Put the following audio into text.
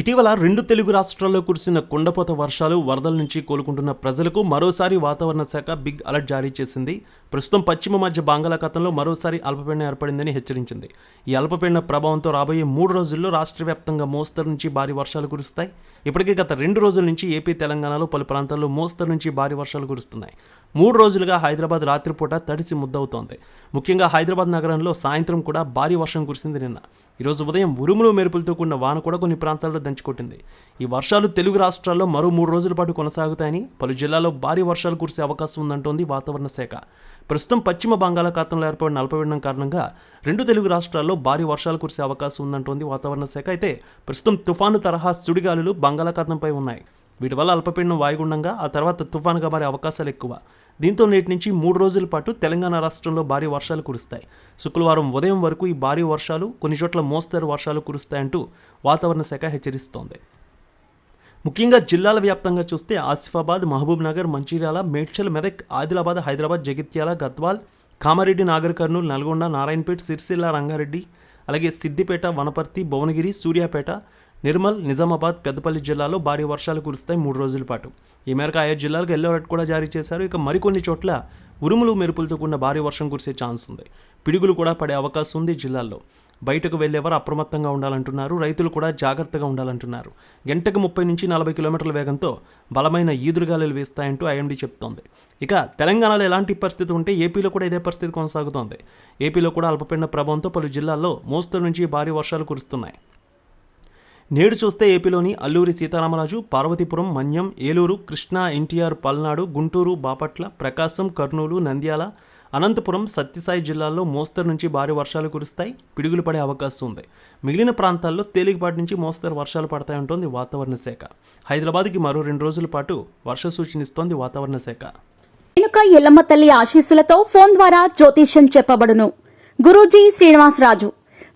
ఇటీవల రెండు తెలుగు రాష్ట్రాల్లో కురిసిన కుండపోత వర్షాలు వరదల నుంచి కోలుకుంటున్న ప్రజలకు మరోసారి వాతావరణ శాఖ బిగ్ అలర్ట్ జారీ చేసింది. ప్రస్తుతం పశ్చిమ మధ్య బంగాళాఖాతంలో మరోసారి అల్పపీడనం ఏర్పడిందని హెచ్చరించింది. ఈ అల్పపీడన ప్రభావంతో రాబోయే మూడు రోజుల్లో రాష్ట్ర వ్యాప్తంగా మోస్తరు నుంచి భారీ వర్షాలు కురుస్తాయి. ఇప్పటికే గత రెండు రోజుల నుంచి ఏపీ తెలంగాణలో పలు ప్రాంతాల్లో మోస్తరు నుంచి భారీ వర్షాలు కురుస్తున్నాయి. మూడు రోజులుగా హైదరాబాద్ రాత్రిపూట తడిసి ముద్దవుతోంది. ముఖ్యంగా హైదరాబాద్ నగరంలో సాయంత్రం కూడా భారీ వర్షం కురిసింది నిన్న. ఈరోజు ఉదయం ఉరుములు మెరుపులతో కూడిన వాన కూడా కొన్ని ప్రాంతాల్లో దంచుకొట్టింది. ఈ వర్షాలు తెలుగు రాష్ట్రాల్లో మరో మూడు రోజుల పాటు కొనసాగుతాయని పలు జిల్లాల్లో భారీ వర్షాలు కురిసే అవకాశం ఉందంటోంది వాతావరణ శాఖ. ప్రస్తుతం పశ్చిమ బంగాళాఖాతంలో ఏర్పడిన అల్పపీడనం కారణంగా రెండు తెలుగు రాష్ట్రాల్లో భారీ వర్షాలు కురిసే అవకాశం ఉందంటోంది వాతావరణ శాఖ. అయితే ప్రస్తుతం తుఫాను తరహా సుడిగాలులు బంగాళాఖాతంపై ఉన్నాయి. వీటి వల్ల అల్పపీడనం వాయుగుండంగా ఆ తర్వాత తుఫానుగా మారే అవకాశాలు ఎక్కువ. దీంతో నేటి నుంచి మూడు రోజుల పాటు తెలంగాణ రాష్ట్రంలో భారీ వర్షాలు కురుస్తాయి. శుక్రవారం ఉదయం వరకు ఈ భారీ వర్షాలు కొన్ని చోట్ల మోస్తరు వర్షాలు కురుస్తాయంటూ వాతావరణ శాఖ హెచ్చరిస్తోంది. ముఖ్యంగా జిల్లాల వ్యాప్తంగా చూస్తే ఆసిఫాబాద్ మహబూబ్ నగర్ మంచిర్యాల మేడ్చల్ మెదక్ ఆదిలాబాద్ హైదరాబాద్ జగిత్యాల గద్వాల్ కామారెడ్డి నాగర్ కర్నూలు నల్గొండ నారాయణపేట్ సిరిసిల్ల రంగారెడ్డి అలాగే సిద్దిపేట వనపర్తి భువనగిరి సూర్యాపేట నిర్మల్ నిజామాబాద్ పెద్దపల్లి జిల్లాలో భారీ వర్షాలు కురుస్తాయి మూడు రోజుల పాటు. ఈ మేరకు ఆయా జిల్లాలకు ఎల్లో అలర్ట్ కూడా జారీ చేశారు. ఇక మరికొన్ని చోట్ల ఉరుములు మెరుపులతో కూడిన భారీ వర్షం కురిసే ఛాన్స్ ఉంది. పిడుగులు కూడా పడే అవకాశం ఉంది జిల్లాల్లో. బయటకు వెళ్ళేవారు అప్రమత్తంగా ఉండాలంటున్నారు. రైతులు కూడా జాగ్రత్తగా ఉండాలంటున్నారు. గంటకు ముప్పై నుంచి నలభై కిలోమీటర్ల వేగంతో బలమైన ఈదురుగాలులు వేస్తాయంటూ ఐఎండీ చెప్తోంది. ఇక తెలంగాణలో ఎలాంటి పరిస్థితి ఉంటే ఏపీలో కూడా ఇదే పరిస్థితి కొనసాగుతోంది. ఏపీలో కూడా అల్పపీడన ప్రభావంతో పలు జిల్లాల్లో మోస్తరు నుంచి భారీ వర్షాలు కురుస్తున్నాయి. నేడు చూస్తే ఏపీలోని అల్లూరి సీతారామరాజు పార్వతీపురం మన్యం ఏలూరు కృష్ణా ఎన్టీఆర్ పల్నాడు గుంటూరు బాపట్ల ప్రకాశం కర్నూలు నంద్యాల అనంతపురం సత్యసాయి జిల్లాల్లో మోస్తరు నుంచి భారీ వర్షాలు కురుస్తాయి పిడుగులు పడే అవకాశం ఉంది. మిగిలిన ప్రాంతాల్లో తేలికపాటి నుంచి మోస్తరు వర్షాలు పడతాయంటోంది వాతావరణ శాఖ. హైదరాబాద్కి మరో రెండు రోజుల పాటు వర్ష సూచనిస్తోంది వాతావరణ శాఖ. రేణుక ఎల్లమ్మ తల్లి ఆశీస్సులతో ఫోన్ ద్వారా జ్యోతిష్యం చెప్పబడును. గురూజీ శ్రీనివాసరాజు.